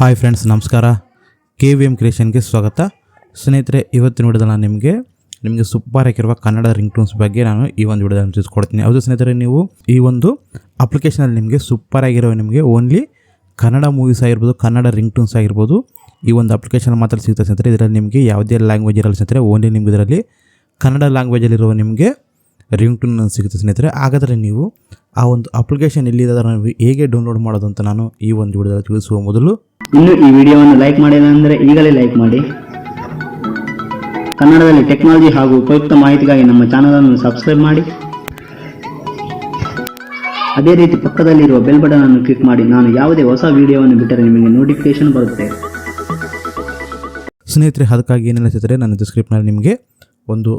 Hi friends, ನಮಸ್ಕಾರ. K V M ಕ್ರಿಯೇಷನ್ಗೆ ಸ್ವಾಗತ. ಸ್ನೇಹಿತರೆ, ಇವತ್ತಿನ ವಿಡಿಯೋದಲ್ಲಿ ನಾನು ನಿಮಗೆ ನಿಮಗೆ ಸೂಪರ್ ಆಗಿರುವ ಕನ್ನಡ ರಿಂಗ್ ಟೂನ್ಸ್ ಬಗ್ಗೆ ನಾನು ಈ ಒಂದು ವಿಡಿಯೋದಲ್ಲಿ ತಿಳಿಸ್ಕೊಡ್ತೀನಿ. ಹೌದು ಸ್ನೇಹಿತರೆ, ನೀವು ಈ ಒಂದು ಅಪ್ಲಿಕೇಶನಲ್ಲಿ ನಿಮಗೆ ಸೂಪರ್ ಆಗಿರೋ ನಿಮಗೆ ಓನ್ಲಿ ಕನ್ನಡ ಮೂವೀಸ್ ಆಗಿರ್ಬೋದು, ಕನ್ನಡ ರಿಂಗ್ ಟೂನ್ಸ್ ಆಗಿರ್ಬೋದು, ಈ ಒಂದು ಅಪ್ಲಿಕೇಶನ್ ಮಾತ್ರ ಸಿಗುತ್ತೆ ಸ್ನೇಹಿತರೆ. ಇದರಲ್ಲಿ ನಿಮಗೆ ಯಾವುದೇ ಲ್ಯಾಂಗ್ವೇಜ್ ಇರಲ್ಲ ಸ್ನೇಹಿತರೆ. ಓನ್ಲಿ ನಿಮಗೆ ಇದರಲ್ಲಿ ಕನ್ನಡ ಲ್ಯಾಂಗ್ವೇಜಲ್ಲಿರುವ ನಿಮಗೆ ರಿಂಗ್ ಟೂನ್ ಸಿಗುತ್ತೆ ಸ್ನೇಹಿತರೆ. ಹಾಗಾದರೆ ನೀವು ಆ ಒಂದು ಅಪ್ಲಿಕೇಶನ್ ಎಲ್ಲಿದೆ ಹೇಗೆ ಡೌನ್ಲೋಡ್ ಮಾಡೋದು ಅಂತ ನಾನು ಈ ಒಂದು ವಿಡಿಯೋದಲ್ಲಿ ತಿಳಿಸುವ ಮೊದಲು ಇನ್ನು ಈ ವಿಡಿಯೋವನ್ನು ಲೈಕ್ ಮಾಡಿಲ್ಲ ಅಂದರೆ ಈಗಲೇ ಲೈಕ್ ಮಾಡಿ. ಕನ್ನಡದಲ್ಲಿ ಟೆಕ್ನಾಲಜಿ ಹಾಗೂ ಉಪಯುಕ್ತ ಮಾಹಿತಿಗಾಗಿ ನಮ್ಮ ಚಾನಲ್ ಅನ್ನು ಸಬ್ಸ್ಕ್ರೈಬ್ ಮಾಡಿ. ಅದೇ ರೀತಿ ಪಕ್ಕದಲ್ಲಿರುವ ಬೆಲ್ ಬಟನ್ ಅನ್ನು ಕ್ಲಿಕ್ ಮಾಡಿ. ನಾನು ಯಾವುದೇ ಹೊಸ ವಿಡಿಯೋವನ್ನು ಬಿಟ್ಟರೆ ನಿಮಗೆ ನೋಟಿಫಿಕೇಶನ್ ಬರುತ್ತೆ. ಸ್ನೇಹಿತರೆ ಅದಕ್ಕಾಗಿ ಏನೆಲ್ಲ ಸಿಗ್ತಾರೆ ನನ್ನ ಡಿಸ್ಕ್ರಿಪ್ನಲ್ಲಿ ನಿಮಗೆ ಒಂದು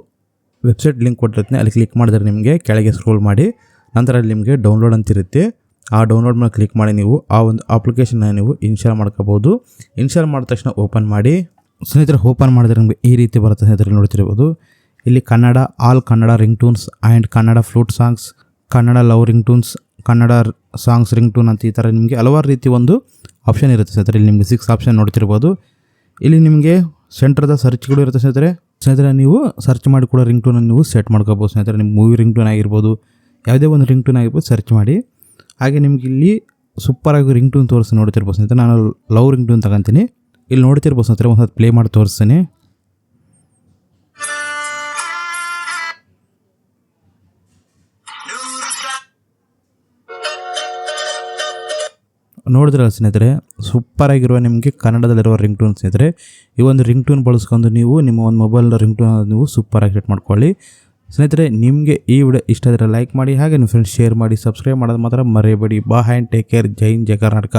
ವೆಬ್ಸೈಟ್ ಲಿಂಕ್ ಕೊಟ್ಟಿರ್ತೀನಿ, ಅಲ್ಲಿ ಕ್ಲಿಕ್ ಮಾಡಿದ್ರೆ ನಿಮಗೆ ಕೆಳಗೆ ಸ್ಕ್ರೋಲ್ ಮಾಡಿ ನಂತರ ಅಲ್ಲಿ ನಿಮಗೆ ಡೌನ್ಲೋಡ್ ಅಂತಿರುತ್ತೆ ಆ ಡೌನ್ಲೋಡ್ ಮೇಲೆ ಕ್ಲಿಕ್ ಮಾಡಿ ನೀವು ಆ ಒಂದು ಅಪ್ಲಿಕೇಶನ್ನ ನೀವು ಇನ್ಸ್ಟಾಲ್ ಮಾಡ್ಕೋಬೋದು ಇನ್ಸ್ಟಾಲ್ ಮಾಡಿದ ತಕ್ಷಣ ಓಪನ್ ಮಾಡಿ. ಸ್ನೇಹಿತರೆ ಓಪನ್ ಮಾಡಿದ್ರೆ ನಿಮಗೆ ಈ ರೀತಿ ಬರುತ್ತೆ ಸ್ನೇಹಿತರೆ, ನೋಡ್ತಿರ್ಬೋದು. ಇಲ್ಲಿ Kannada all Kannada ringtones and Kannada flute songs Kannada love ringtones Kannada songs ringtone ಅಂತ ಈ ಥರ ನಿಮಗೆ ಹಲವಾರು ರೀತಿ ಒಂದು ಆಪ್ಷನ್ ಇರುತ್ತೆ ಸ್ನೇಹಿತರೆ. ಇಲ್ಲಿ ನಿಮಗೆ ಸಿಕ್ಸ್ ಆಪ್ಷನ್ ನೋಡ್ತಿರ್ಬೋದು. ಇಲ್ಲಿ ನಿಮಗೆ ಸೆಂಟ್ರದ ಸರ್ಚ್ಗಳು ಇರುತ್ತೆ ಸ್ನೇಹಿತರೆ. ಸ್ನೇಹಿತರೆ, ನೀವು ಸರ್ಚ್ ಮಾಡಿ ಕೂಡ ರಿಂಗ್ ಟೂನನ್ನು ನೀವು ಸೆಟ್ ಮಾಡ್ಕೋಬೋದು ಸ್ನೇಹಿತರೆ ನಿಮ್ಮ ಮೂವಿ ರಿಂಗ್ ಟೂನ್ ಆಗಿರ್ಬೋದು, ಯಾವುದೇ ಒಂದು ರಿಂಗ್ ಟೂನ್ ಆಗಿರ್ಬೋದು ಸರ್ಚ್ ಮಾಡಿ. ಹಾಗೆ ನಿಮ್ಗೆ ಇಲ್ಲಿ ಸೂಪರಾಗಿ ರಿಂಗ್ ಟೂನ್ ತೋರಿಸಿ ನೋಡ್ತಿರ್ಬೋದು ಸ್ನೇಹಿತರೆ. ನಾನು ಲವ್ ರಿಂಗ್ ಟೂನ್ ತಗೊಂತೀನಿ. ಇಲ್ಲಿ ನೋಡ್ತಿರ್ಬೋದು ಸ್ನೇಹಿತರೆ ಒಂದು ಪ್ಲೇ ಮಾಡಿ ತೋರಿಸ್ತೀನಿ. ನೋಡಿದ್ರಲ್ಲ ಸ್ನೇಹಿತರೆ ಸೂಪರ್ ಆಗಿರುವ ನಿಮಗೆ ಕನ್ನಡದಲ್ಲಿರುವ ರಿಂಗ್ ಟೂನ್ ಸ್ನೇಹಿತರೆ, ಈ ಒಂದು ರಿಂಗ್ ಟೂನ್ ಬಳಸ್ಕೊಂಡು ನೀವು ನಿಮ್ಮ ಒಂದು ಮೊಬೈಲ್ ರಿಂಗ್ ಟೂನ್ ನೀವು ಸೂಪರಾಗಿ ಸೆಟ್ ಮಾಡ್ಕೊಳ್ಳಿ. ಸ್ನೇಹಿತರೆ, ನಿಮಗೆ ಈ ವಿಡಿಯೋ ಇಷ್ಟ ಆದರೆ ಲೈಕ್ ಮಾಡಿ, ಹಾಗೆ ನಿಮ್ಮ ಫ್ರೆಂಡ್ಸ್ ಶೇರ್ ಮಾಡಿ ಸಬ್ಸ್ಕ್ರೈಬ್ ಮಾಡೋದು ಮಾತ್ರ ಮರೆಯಬೇಡಿ. ಬಾ ಹ್ಯಾಂಡ್ ಟೇಕ್ ಕೇರ್ ಜೈ ಹಿಂದ್, ಜೈ ಕರ್ನಾಟಕ.